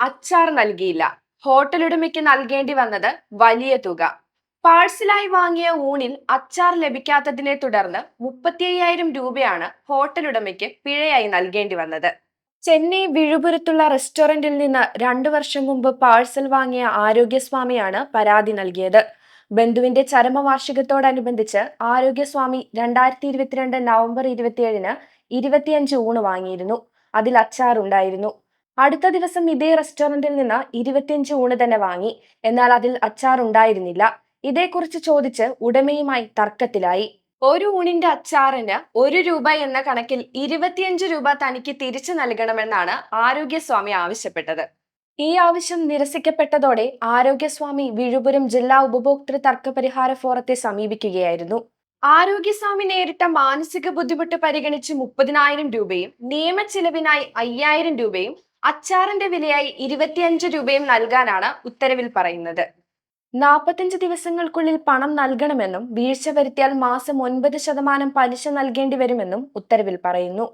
അച്ചാർ നൽകിയില്ല. ഹോട്ടൽ ഉടമയ്ക്ക് നൽകേണ്ടി വന്നത് വലിയ തുക. പാഴ്സലായി വാങ്ങിയ ഊണിൽ അച്ചാർ ലഭിക്കാത്തതിനെ തുടർന്ന് മുപ്പത്തി അയ്യായിരം രൂപയാണ് ഹോട്ടൽ ഉടമയ്ക്ക് പിഴയായി നൽകേണ്ടി വന്നത്. ചെന്നൈ വിഴുപുരത്തുള്ള റെസ്റ്റോറന്റിൽ നിന്ന് രണ്ടു വർഷം മുമ്പ് പാഴ്സൽ വാങ്ങിയ ആരോഗ്യസ്വാമിയാണ് പരാതി നൽകിയത്. ബന്ധുവിന്റെ ചരമവാർഷികത്തോടനുബന്ധിച്ച് ആരോഗ്യസ്വാമി രണ്ടായിരത്തി ഇരുപത്തിരണ്ട് നവംബർ ഇരുപത്തിയേഴിന് ഇരുപത്തിയഞ്ച് ഊണ് വാങ്ങിയിരുന്നു. അതിൽ അച്ചാർ ഉണ്ടായിരുന്നു അടുത്ത ദിവസം ഇതേ റെസ്റ്റോറന്റിൽ നിന്ന് ഇരുപത്തിയഞ്ച് ഊണ് തന്നെ വാങ്ങി. എന്നാൽ അതിൽ അച്ചാർ ഉണ്ടായിരുന്നില്ല ഇതേക്കുറിച്ച് ചോദിച്ച് ഉടമയുമായി തർക്കത്തിലായി. ഒരു ഊണിന്റെ അച്ചാറിന് ഒരു രൂപ എന്ന കണക്കിൽ ഇരുപത്തിയഞ്ച് രൂപ തനിക്ക് തിരിച്ചു നൽകണമെന്നാണ് ആരോഗ്യസ്വാമി ആവശ്യപ്പെട്ടത്. ഈ ആവശ്യം നിരസിക്കപ്പെട്ടതോടെ ആരോഗ്യസ്വാമി വിഴുപുരം ജില്ലാ ഉപഭോക്തൃ തർക്ക പരിഹാര ഫോറത്തെ സമീപിക്കുകയായിരുന്നു. ആരോഗ്യസ്വാമി നേരിട്ട മാനസിക ബുദ്ധിമുട്ട് പരിഗണിച്ച് മുപ്പതിനായിരം രൂപയും നിയമ ചിലവിനായി അയ്യായിരം രൂപയും അച്ചാറിന്റെ വിലയായി ഇരുപത്തിയഞ്ച് രൂപയും നൽകാനാണ് ഉത്തരവിൽ പറയുന്നത്. നാൽപ്പത്തഞ്ച് ദിവസങ്ങൾക്കുള്ളിൽ പണം നൽകണമെന്നും വീഴ്ച വരുത്തിയാൽ മാസം ഒൻപത് ശതമാനം പലിശ നൽകേണ്ടി വരുമെന്നും ഉത്തരവിൽ പറയുന്നു.